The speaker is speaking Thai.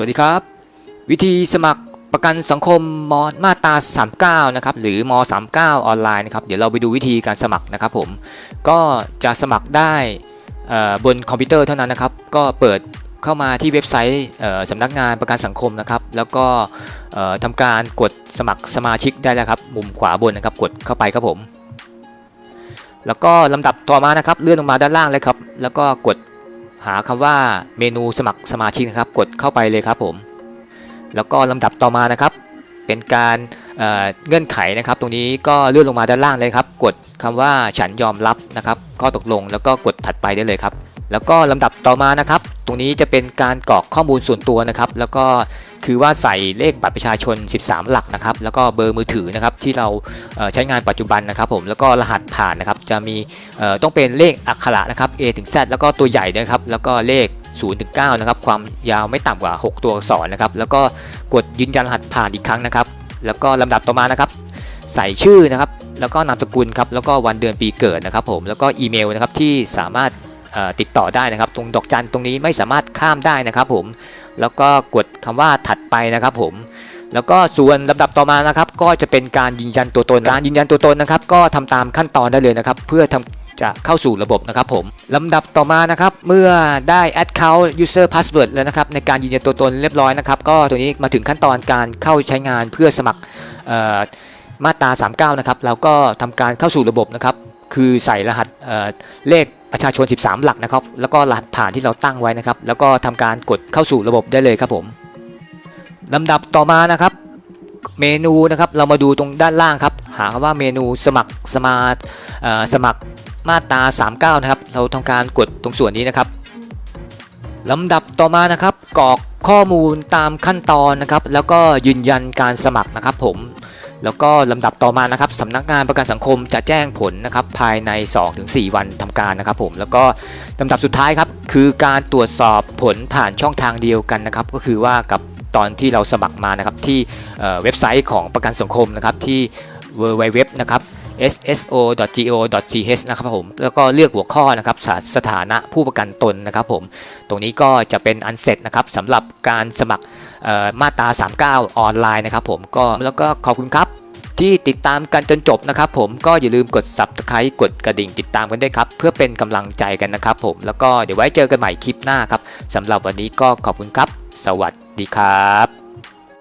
วัสดีครับ วิธีสมัครประกันสังคมมมาตรา39 นะครับ หรือม 39 ออนไลน์นะครับ เดี๋ยวเราไปดูวิธีการสมัครนะครับผม ก็จะสมัครได้บนคอมพิวเตอร์เท่านั้นนะครับ ก็เปิดเข้ามาที่เว็บไซต์สำนักงานประกันสังคมนะครับ แล้วก็ทำการกดสมัครสมาชิกได้แล้วครับ มุมขวาบนนะครับ กดเข้าไปครับผม แล้วก็ลำดับต่อมานะครับ เลื่อนลงมาด้านล่างเลยครับ แล้วก็กด หาคำว่าเมนูสมัครสมาชิกนะครับ กดเข้าไปเลยครับผม แล้วก็ลำดับต่อมานะครับ เป็นการเเงื่อนไขนะครับ ตรงนี้ก็เลื่อนลงมาด้านล่างเลยครับ กดคำว่าฉันยอมรับนะครับ ข้อตกลงแล้วก็กดถัดไปได้เลยครับ แล้วก็ลำดับต่อมานะครับ ตรงนี้จะเป็นการกรอกข้อมูลส่วนตัวนะครับ แล้วก็คือว่าใส่เลขบัตรประชาชน 13 หลักนะครับ แล้วก็เบอร์มือถือนะครับที่เราใช้งานปัจจุบันนะครับ ผมแล้วก็รหัสผ่านนะครับ จะมีต้องเป็นเลขอักขระนะครับ A ถึง Z แล้วก็ตัวใหญ่นะครับ แล้วก็เลข0ถึง9นะครับ ความยาวไม่ต่ำกว่า 6 ตัวอักษรนะครับ แล้วก็กดยืนยันรหัสผ่านอีกครั้งนะครับ แล้วก็ลำดับต่อมานะครับ ใส่ชื่อนะครับ แล้วก็นามสกุลครับ แล้วก็วันเดือนปีเกิดนะครับ ผม แล้วก็อีเมลนะครับที่สามารถ ติดต่อได้นะครับ ตรงดอกจันตรงนี้ไม่สามารถข้ามได้นะครับผมแล้วก็กดคำว่าถัดไปนะครับผมแล้วก็ส่วนลำดับต่อมานะครับ ก็จะเป็นการยืนยันตัวตนการยืนยันตัวตนนะครับ ก็ทำตามขั้นตอนได้เลยนะครับ เพื่อทำจะเข้าสู่ระบบนะครับผมลำดับต่อมานะครับ เมื่อได้ account user password แล้วนะครับ ในการยืนยันตัวตนเรียบร้อยนะครับ ก็ตัวนี้มาถึงขั้นตอนการเข้าใช้งานเพื่อสมัครมาตรา 39 นะครับ เราก็ทำการเข้าสู่ระบบนะครับ คือใส่รหัสเเลขประชาชน 13 หลักนะครับ แล้วก็รหัสผ่านที่เราตั้งไว้นะครับ แล้วก็ทำการกดเข้าสู่ระบบได้เลยครับผมลำดับต่อมานะครับ เมนูนะครับเรามาดูตรงด้านล่างครับ หาคำว่าเมนูสมัครสมาร์ทสมัครมาตรา39 นะครับ เราทำการกดตรงส่วนนี้นะครับลำดับต่อมานะครับกรอกข้อมูลตามขั้นตอนนะครับ แล้วก็ยืนยันการสมัครนะครับผม แล้วก็ลำดับต่อมานะครับสำนักงานประกันสังคมจะแจ้งผลนะครับภายใน 2-4 วันทำการนะครับผมแล้วก็ลำดับสุดท้ายครับคือการตรวจสอบผลผ่านช่องทางเดียวกันนะครับก็คือว่ากับตอนที่เราสมัครมานะครับที่เเว็บไซต์ของประกันสังคมนะครับที่ www นะครับ sso.go.th นะครับผมแล้วก็เลือกหัวข้อนะครับสสถานะผู้ประกันตนนะครับผมตรงนี้ก็จะเป็นอันเสร็จนะครับสำหรับการสมัครมาตรา 39 ออนไลน์นะครับผมก็แล้วก็ขอบคุณครับ ที่ติดตามกันจนจบนะครับผมก็อย่าลืมกด subscribe กดกระดิ่งติดตามกันด้วยครับ เพื่อเป็นกำลังใจกันนะครับผมแล้วก็เดี๋ยวไว้เจอกันใหม่คลิปหน้าครับสำหรับวันนี้ก็ขอบคุณครับ สวัสดีครับ